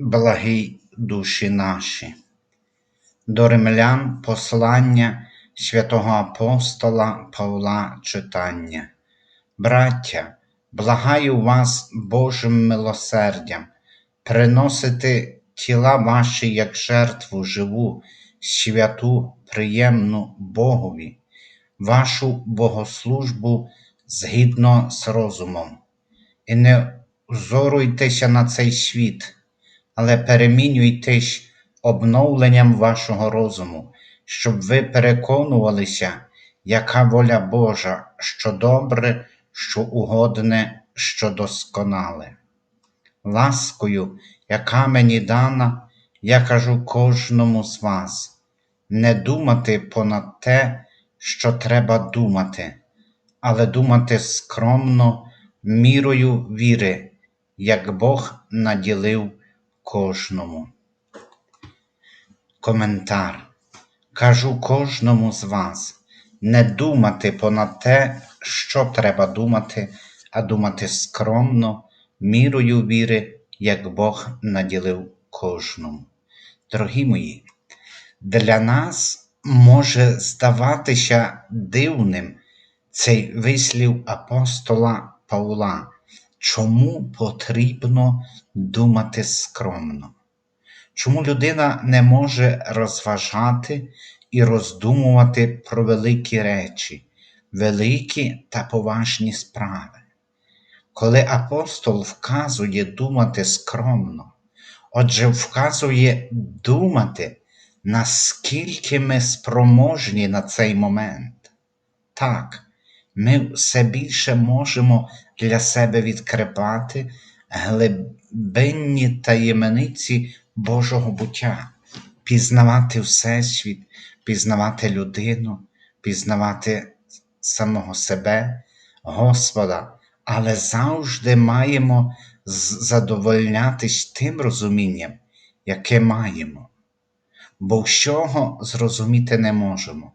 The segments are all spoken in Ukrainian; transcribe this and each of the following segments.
благі душі наші. До римлян послання святого апостола Павла читання. Браття, благаю вас Божим милосердям, приносити тіла ваші як жертву живу, святу, приємну Богові, вашу богослужбу згідно з розумом, і не взоруйтеся на цей світ, але перемінюйтесь обновленням вашого розуму, щоб ви переконувалися, яка воля Божа, що добре, що угодне, що досконале. Ласкою, яка мені дана, я кажу кожному з вас, не думати понад те, що треба думати, але думати скромно, мірою віри, як Бог наділив кожному. Коментар. Кажу кожному з вас не думати понад те, що треба думати, а думати скромно, мірою віри, як Бог наділив кожному. Дорогі мої, для нас може здаватися дивним цей вислів апостола Павла, чому потрібно думати скромно. Чому людина не може розважати і роздумувати про великі речі, великі та поважні справи? Коли апостол вказує думати скромно, отже, вказує думати, наскільки ми спроможні на цей момент. Так, ми все більше можемо для себе відкрипати глибинні таємниці Божого буття, пізнавати Всесвіт, пізнавати людину, пізнавати самого себе, Господа, але завжди маємо задовольнятись тим розумінням, яке маємо. Бо всього зрозуміти не можемо.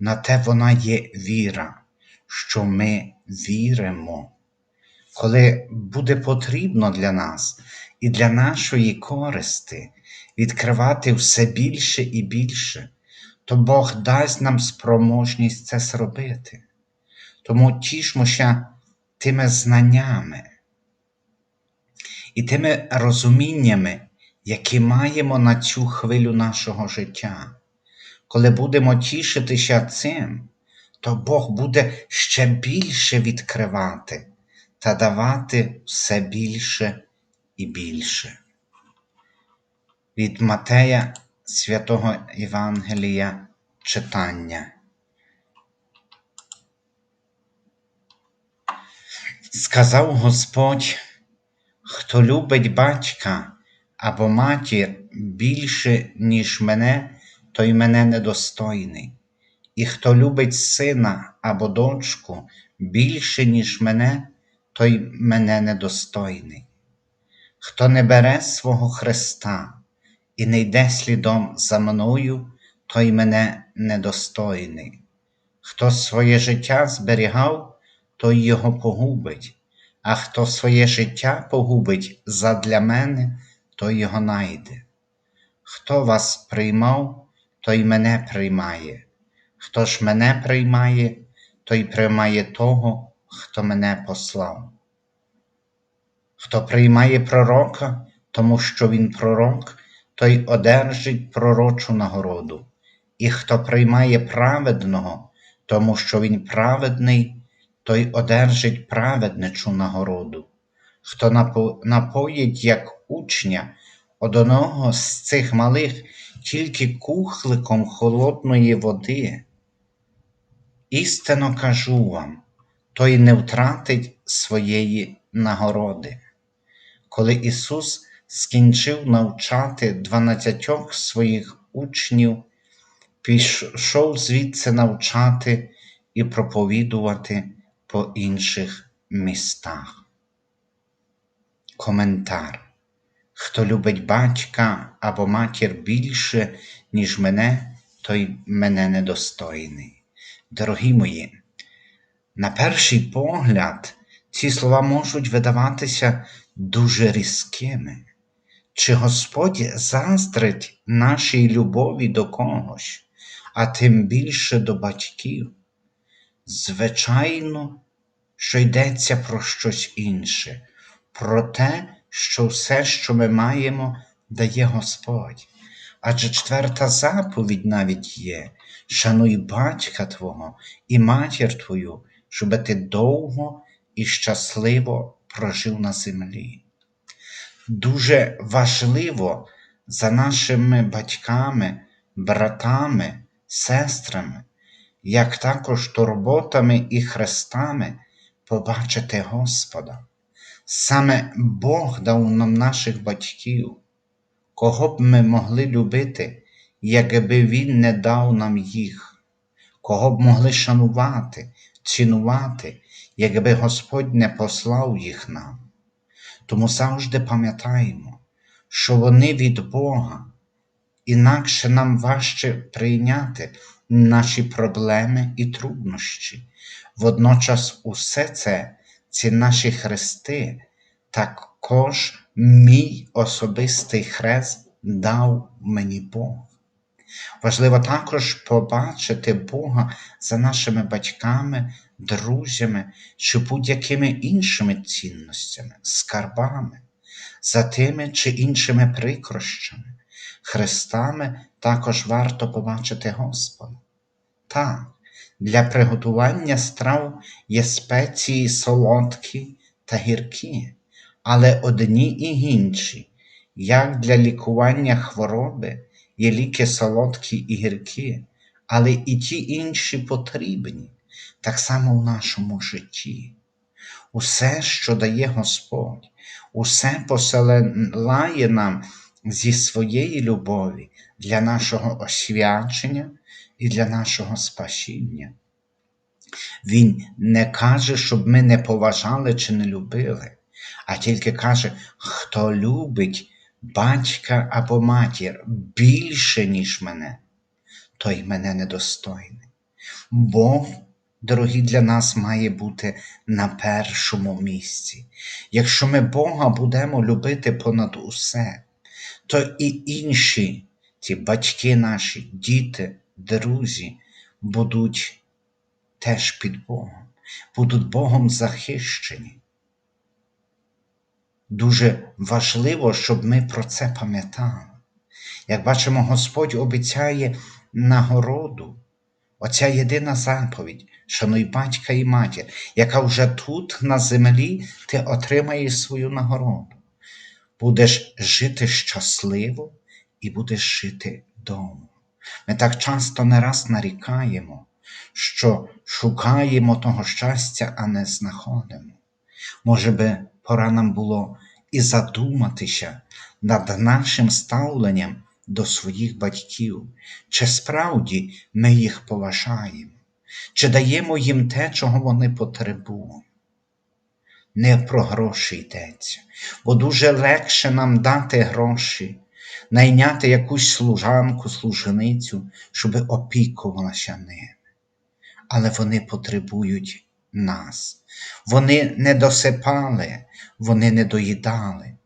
На те вона є віра, що ми віримо. Коли буде потрібно для нас і для нашої користи відкривати все більше і більше, то Бог дасть нам спроможність це зробити. Тому тішмося тими знаннями і тими розуміннями, які маємо на цю хвилю нашого життя. Коли будемо тішитися цим, то Бог буде ще більше відкривати та давати все більше і більше. Від Матея святого Євангелія читання. Сказав Господь, хто любить батька або матір більше, ніж мене, той мене недостойний, і хто любить сина або дочку більше, ніж мене, той мене недостойний. Хто не бере свого Христа і не йде слідом за мною, той мене недостойний. Хто своє життя зберігав, той його погубить, а хто своє життя погубить задля мене, той його найде. Хто вас приймав, той мене приймає. Хто ж мене приймає, той приймає того, хто мене послав. Хто приймає пророка, тому що він пророк, той одержить пророчу нагороду, і хто приймає праведного, тому що він праведний, той одержить праведничу нагороду. Хто напоїть, як учня, одного з цих малих тільки кухликом холодної води, істинно кажу вам, той не втратить своєї нагороди. Коли Ісус скінчив навчати дванадцятьох своїх учнів, пішов звідси навчати і проповідувати по інших містах. Коментар. Хто любить батька або матір більше, ніж мене, той мене недостойний. Дорогі мої, на перший погляд, ці слова можуть видаватися дуже різкими. Чи Господь заздрить нашій любові до когось, а тим більше до батьків? Звичайно, що йдеться про щось інше, про те, що все, що ми маємо, дає Господь. Адже четверта заповідь навіть є: шануй батька Твого і матір Твою, щоб ти довго і щасливо прожив на землі. Дуже важливо за нашими батьками, братами, сестрами, як також турботами і хрестами побачити Господа. Саме Бог дав нам наших батьків, кого б ми могли любити, якби Він не дав нам їх, кого б могли шанувати, цінувати, якби Господь не послав їх нам. Тому завжди пам'ятаємо, що вони від Бога, інакше нам важче прийняти наші проблеми і труднощі. Водночас усе це, ці наші хрести, також мій особистий хрест дав мені Бог. Важливо також побачити Бога за нашими батьками, друзями чи будь-якими іншими цінностями, скарбами, за тими чи іншими прикрощами. Хрестами також варто побачити Господа. Так, для приготування страв є спеції солодкі та гіркі, але одні і інші, як для лікування хвороби є ліки солодкі і гіркі, але і ті інші потрібні, так само в нашому житті. Усе, що дає Господь, усе посилає нам зі своєї любові для нашого освячення і для нашого спасіння. Він не каже, щоб ми не поважали чи не любили, а тільки каже, хто любить батька або матір більше, ніж мене, той мене недостойний. Бог, дорогі для нас, має бути на першому місці. Якщо ми Бога будемо любити понад усе, то і інші, ті батьки наші, діти, друзі, будуть теж під Богом, будуть Богом захищені. Дуже важливо, щоб ми про це пам'ятали. Як бачимо, Господь обіцяє нагороду, оця єдина заповідь, шануй батька і матір, яка вже тут, на землі, ти отримаєш свою нагороду. Будеш жити щасливо і будеш жити вдома. Ми так часто не раз нарікаємо, що шукаємо того щастя, а не знаходимо. Може би, пора нам було і задуматися над нашим ставленням до своїх батьків, чи справді ми їх поважаємо, чи даємо їм те, чого вони потребують. Не про гроші йдеться, бо дуже легше нам дати гроші, найняти якусь служанку, служеницю, щоб опікувалася ними. Але вони потребують нас. Вони не досипали, вони не доїдали,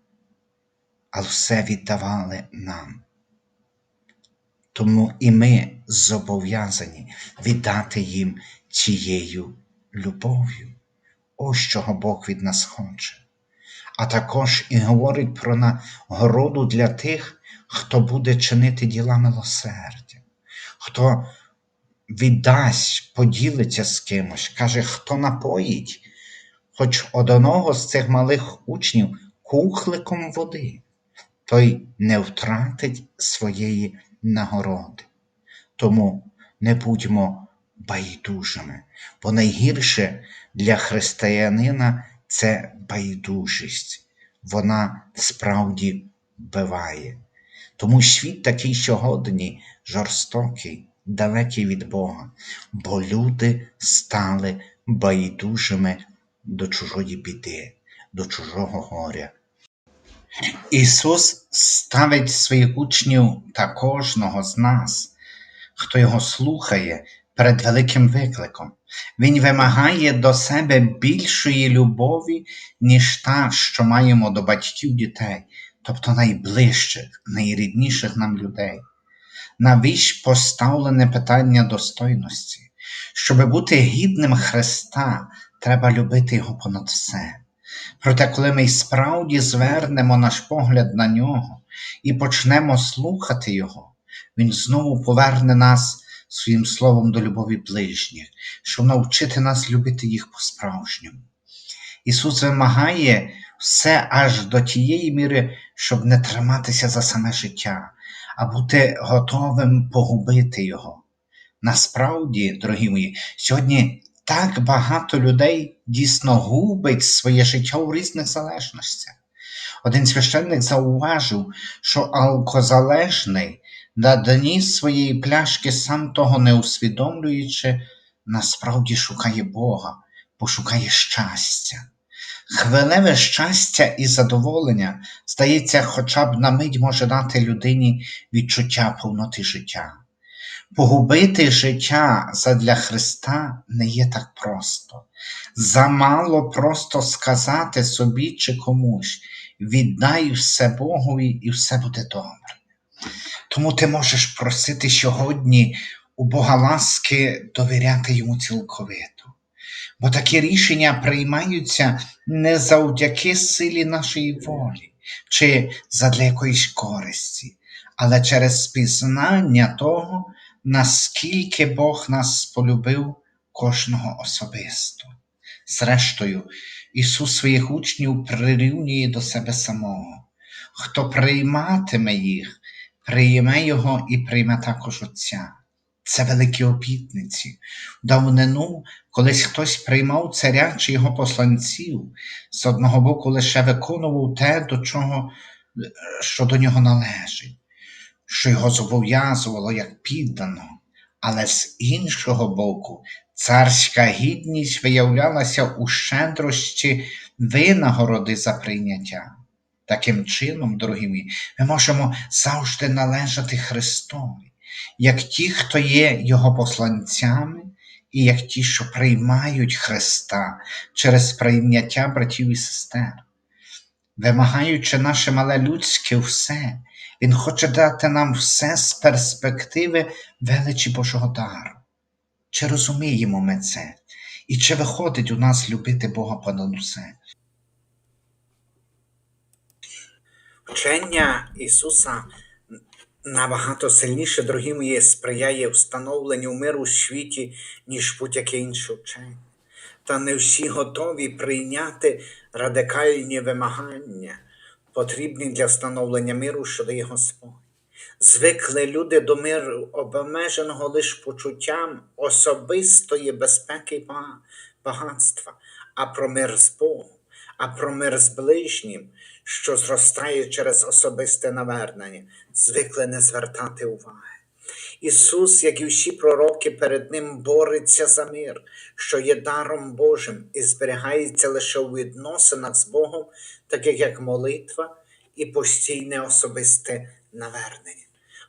а все віддавали нам. Тому і ми зобов'язані віддати їм цією любов'ю. Ось чого Бог від нас хоче. А також і говорить про нагороду для тих, хто буде чинити діла милосердя, хто віддасть, поділиться з кимось, каже, хто напоїть, хоч одного з цих малих учнів кухликом води, той не втратить своєї нагороди. Тому не будьмо байдужими, бо найгірше для християнина це байдужість. Вона справді вбиває. Тому світ такий сьогодні жорстокий, далекий від Бога, бо люди стали байдужими до чужої біди, до чужого горя. Ісус ставить своїх учнів та кожного з нас, хто його слухає перед великим викликом. Він вимагає до себе більшої любові, ніж та, що маємо до батьків дітей, тобто найближчих, найрідніших нам людей. Навіж поставлене питання достойності. Щоб бути гідним Христа, треба любити Його понад все. Проте, коли ми справді звернемо наш погляд на нього і почнемо слухати Його, Він знову поверне нас своїм словом до любові ближніх, щоб навчити нас любити їх по-справжньому. Ісус вимагає все аж до тієї міри, щоб не триматися за саме життя, а бути готовим погубити Його. Насправді, дорогі мої, сьогодні так багато людей дійсно губить своє життя у різних залежностях. Один священник зауважив, що алкозалежний на дні своєї пляшки, сам того не усвідомлюючи, насправді шукає Бога, бо шукає щастя. Хвилеве щастя і задоволення, здається, хоча б на мить може дати людині відчуття повноти життя. Погубити життя задля Христа не є так просто. Замало просто сказати собі чи комусь, віддай все Богові і все буде добре. Тому ти можеш просити сьогодні у Бога ласки довіряти йому цілковито. Бо такі рішення приймаються не завдяки силі нашої волі чи задля якоїсь користі, але через пізнання того, наскільки Бог нас полюбив кожного особисто. Зрештою, Ісус своїх учнів прирівнює до себе самого. Хто прийматиме їх, прийме Його і прийме також Отця. Це великі обітниці. Давнину колись хтось приймав царя чи його посланців, з одного боку лише виконував те, до чого, що до нього належить, що його зобов'язувало як піддано, але з іншого боку, царська гідність виявлялася у щедрості винагороди за прийняття. Таким чином, дорогі мої, ми можемо завжди належати Христові, як ті, хто є Його посланцями, і як ті, що приймають Христа через прийняття братів і сестер. Вимагаючи наше мале людське все, Він хоче дати нам все з перспективи величі Божого дару. Чи розуміємо ми це? І чи виходить у нас любити Бога понад усе? Вчення Ісуса набагато сильніше, дорогі мої, сприяє встановленню миру у світі, ніж будь-яке інше вчення. Та не всі готові прийняти радикальні вимагання, потрібні для встановлення миру, що дає Господь. Звикли люди до миру, обмеженого лише почуттям особистої безпеки і багатства, а про мир з Богом, а про мир з ближнім, що зростає через особисте навернення, звикли не звертати уваги. Ісус, як і всі пророки, перед Ним бореться за мир, що є даром Божим і зберігається лише у відносинах з Богом, таких як молитва і постійне особисте навернення.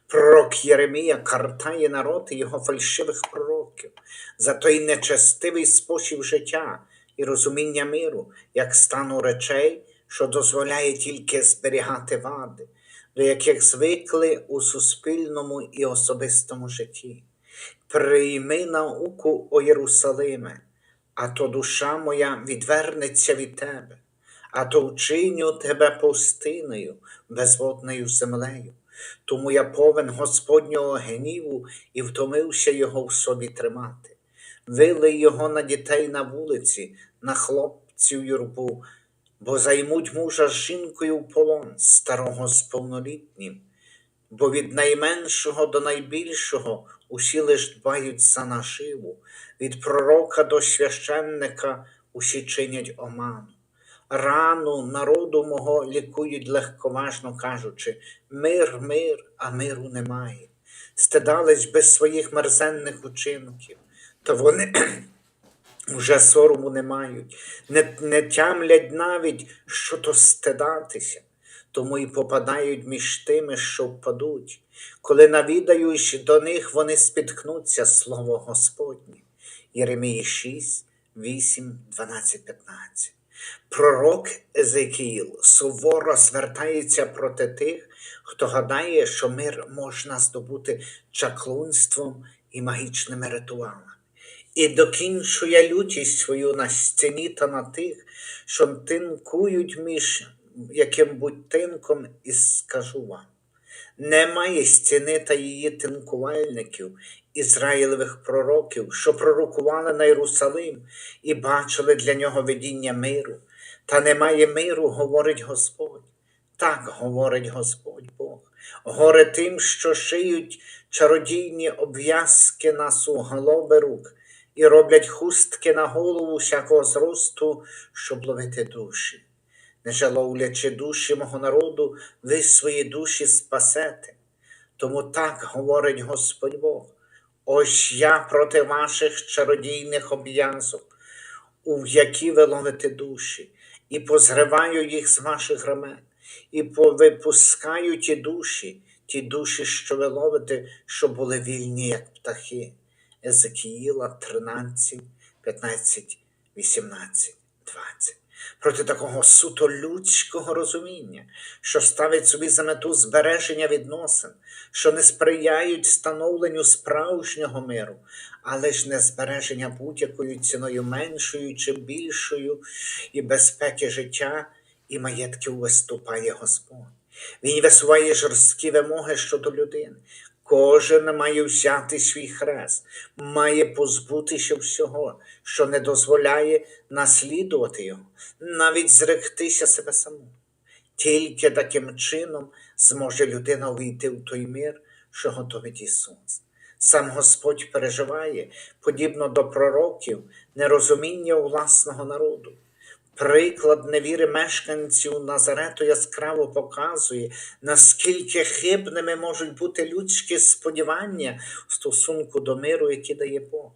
Пророк Єремія картає народ і його фальшивих пророків за той нечестивий спосіб життя і розуміння миру, як стану речей, що дозволяє тільки зберігати вади, до яких звикли у суспільному і особистому житті. Прийми науку о Єрусалиме, а то душа моя відвернеться від тебе, а то вчиню тебе пустиною, безводною землею. Тому я повен Господнього гніву і втомився його в собі тримати. Вилий його на дітей на вулиці, на хлопців юрбу, бо займуть мужа з жінкою в полон старого з повнолітнім, бо від найменшого до найбільшого усі лиш дбають за наживу, від пророка до священника усі чинять оману. рану народу мого лікують легковажно кажучи, мир, мир, а миру немає. Стидались без своїх мерзенних учинків, то вони вже сорому не мають, не, не тямлять навіть, що то стидатися, тому і попадають між тими, що впадуть. Коли навідають до них, вони спіткнуться слово Господнє. Єремії 6, 8, 12, 15. Пророк Езекіїл суворо звертається проти тих, хто гадає, що мир можна здобути чаклунством і магічними ритуалами і докінчує лютість свою на стіні та на тих, що тинкують між яким будь тинком, і скажу вам. Немає стіни та її тинкувальників, ізраїлевих пророків, що пророкували на Єрусалим і бачили для нього видіння миру. Та немає миру, говорить Господь. Так говорить Господь Бог. Горе тим, що шиють чародійні обв'язки на суголоби рук і роблять хустки на голову всякого зросту, щоб ловити душі. Не жаловлячи душі мого народу, ви свої душі спасете. Тому так говорить Господь Бог. Ось я проти ваших чародійних обв'язок, у які ви ловите душі, і позриваю їх з ваших рамен, і повипускаю ті душі, ті душі, що ви ловите, що були вільні, як птахи. Езекіїла 13, 15, 18, 20. Проти такого суто людського розуміння, що ставить собі за мету збереження відносин, що не сприяють становленню справжнього миру, але ж не збереження будь-якою ціною меншою чи більшою і безпеки життя і маєтків виступає Господь. Він висуває жорсткі вимоги щодо людини. Кожен має взяти свій хрест, має позбутися всього, що не дозволяє наслідувати його, навіть зректися себе самого. Тільки таким чином зможе людина увійти в той мир, що готовить Ісус. Сам Господь переживає, подібно до пророків, нерозуміння власного народу. Приклад невіри мешканців Назарету яскраво показує, наскільки хибними можуть бути людські сподівання в стосунку до миру, який дає Бог.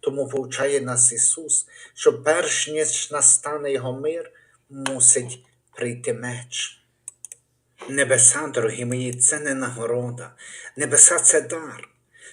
Тому повчає нас Ісус, що перш ніж настане Його мир, мусить прийти меч. Небеса, дорогі мої, це не нагорода. Небеса це дар.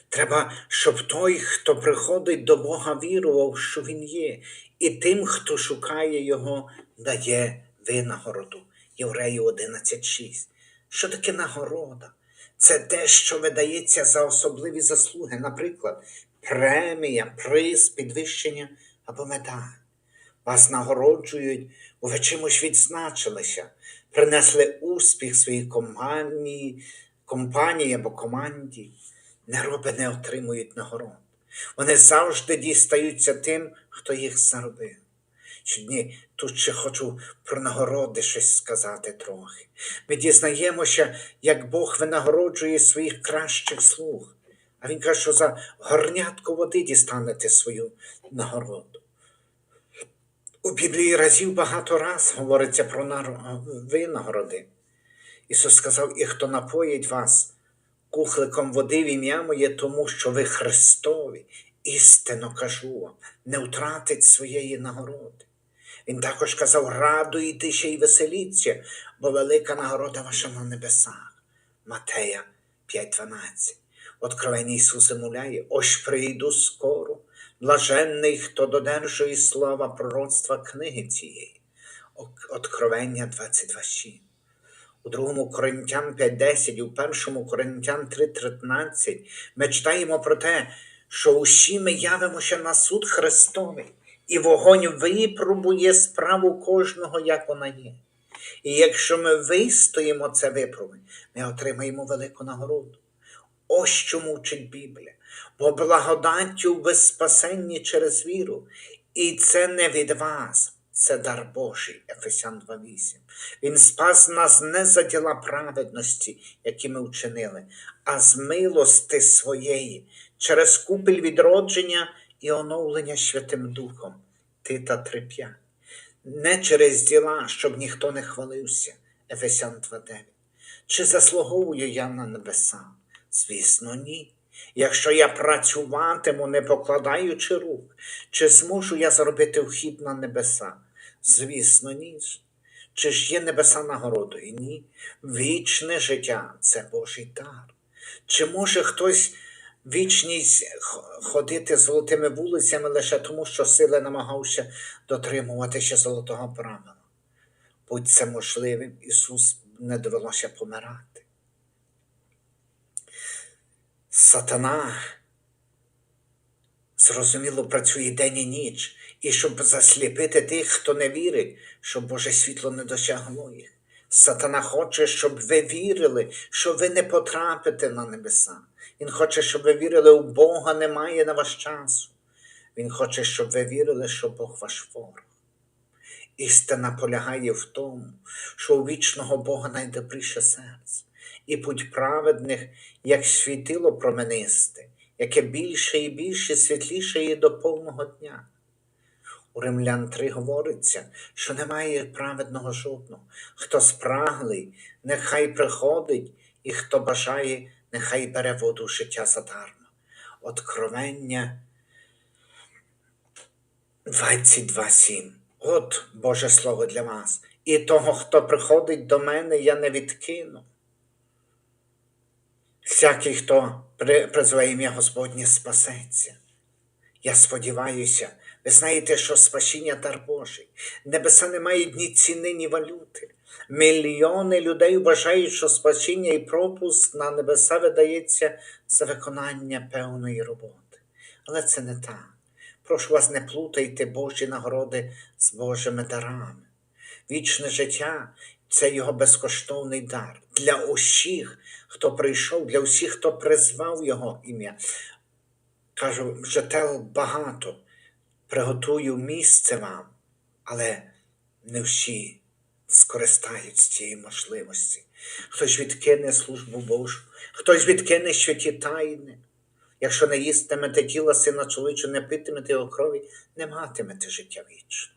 Треба, щоб той, хто приходить до Бога, вірував, що Він є, і тим, хто шукає Його, дає винагороду. Євреїв 11.6. Що таке нагорода? Це те, що видається за особливі заслуги, наприклад, премія, приз, підвищення або медаль. Вас нагороджують, бо ви чимось відзначилися, принесли успіх своїй компанії, компанії або команді. Нероби не отримують нагород. Вони завжди дістаються тим, хто їх заробив. Сьогодні тут ще хочу про нагороди щось сказати трохи. Ми дізнаємося, як Бог винагороджує своїх кращих слуг. А він каже, що за горнятку води дістанете свою нагороду. У Біблії разів багато раз говориться про винагороди. Ісус сказав, і хто напоїть вас кухликом води в ім'я моє, тому що ви Христові, істинно кажу вам, не втратить своєї нагороди. Він також казав, радуйтеся і веселіться, бо велика нагорода ваша на небесах. Матея 5.12. Откровення Ісус муляє, ось прийду скоро, блаженний, хто додержує слова пророцтва книги цієї. Откровення 22.7. У 2 Коринтян 5.10 і у 1 Коринтян 3.13 ми читаємо про те, що усі ми явимося на суд Христовий, і вогонь випробує справу кожного, як вона є. І якщо ми вистоїмо це випробування, ми отримаємо велику нагороду. Ось чому вчить Біблія. Бо благодаттю ви спасенні через віру. І це не від вас, це дар Божий, Ефесян 2.8. Він спас нас не за діла праведності, які ми вчинили, а з милости своєї, через купель відродження і оновлення Святим Духом. Тита 3.5. не через діла, щоб ніхто не хвалився. Ефесян 2.9. Чи заслуговую я на небеса? Звісно, ні. Якщо я працюватиму, не покладаючи рук, чи зможу я зробити вхід на небеса? Звісно, ні. Чи ж є небеса нагородою? Ні. Вічне життя це Божий дар. Чи може хтось вічність ходити золотими вулицями лише тому, що сили намагався дотримуватися золотого правила? Будь це можливим, Ісус не довелося помирати. Сатана зрозуміло працює день і ніч, і щоб засліпити тих, хто не вірить, щоб Боже світло не досягло їх. Сатана хоче, щоб ви вірили, що ви не потрапите на небеса. Він хоче, щоб ви вірили, у Бога немає на ваш часу. Він хоче, щоб ви вірили, що Бог ваш ворог. Істина полягає в тому, що у вічного Бога найдобріше серце, і путь праведних, як світило променисте, яке більше і більше світліше є до повного дня. У Римлян 3 говориться, що немає праведного жодного. Хто спраглий, нехай приходить, і хто бажає, нехай бере воду життя задарма. Откровення 22.7. От Боже Слово для вас. І того, хто приходить до мене, я не відкину. Всякий, хто при- призве ім'я Господнє, спасеться. Я сподіваюся, ви знаєте, що спасіння дар Божий. Небеса не мають ні ціни, ні валюти. Мільйони людей вважають, що спасіння і пропуск на небеса видається за виконання певної роботи. Але це не так. Прошу вас, не плутайте Божі нагороди з Божими дарами. Вічне життя це його безкоштовний дар для усіх, хто прийшов, для усіх, хто призвав його ім'я. Кажу, жител багато, приготую місце вам, але не всі скористаються цієї можливості. Хтось відкине службу Божу, хтось відкине святі тайни. Якщо не їстимете тіла сина чоловічого, не питимете його крові, не матимете життя вічне.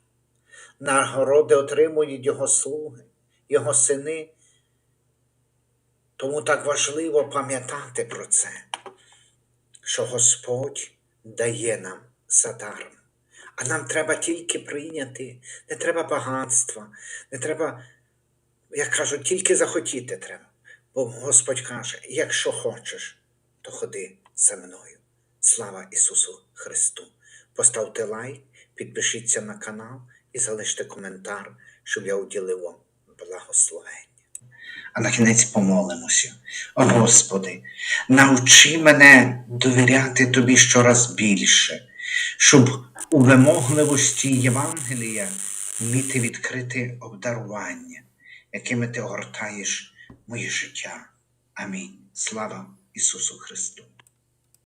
Нагороди отримують його слуги, його сини. Тому так важливо пам'ятати про це, що Господь дає нам задаром. А нам треба тільки прийняти, не треба багатства, не треба, як кажуть, тільки захотіти треба. Бо Господь каже: якщо хочеш, то ходи за мною. Слава Ісусу Христу! Поставте лайк, підпишіться на канал і залиште коментар, щоб я уділив вам благословення. А на кінець помолимося. О Господи, навчи мене довіряти Тобі щораз більше, щоб у вимогливості Євангелія вміти відкрити обдарування, якими ти огортаєш моє життя. Амінь. Слава Ісусу Христу!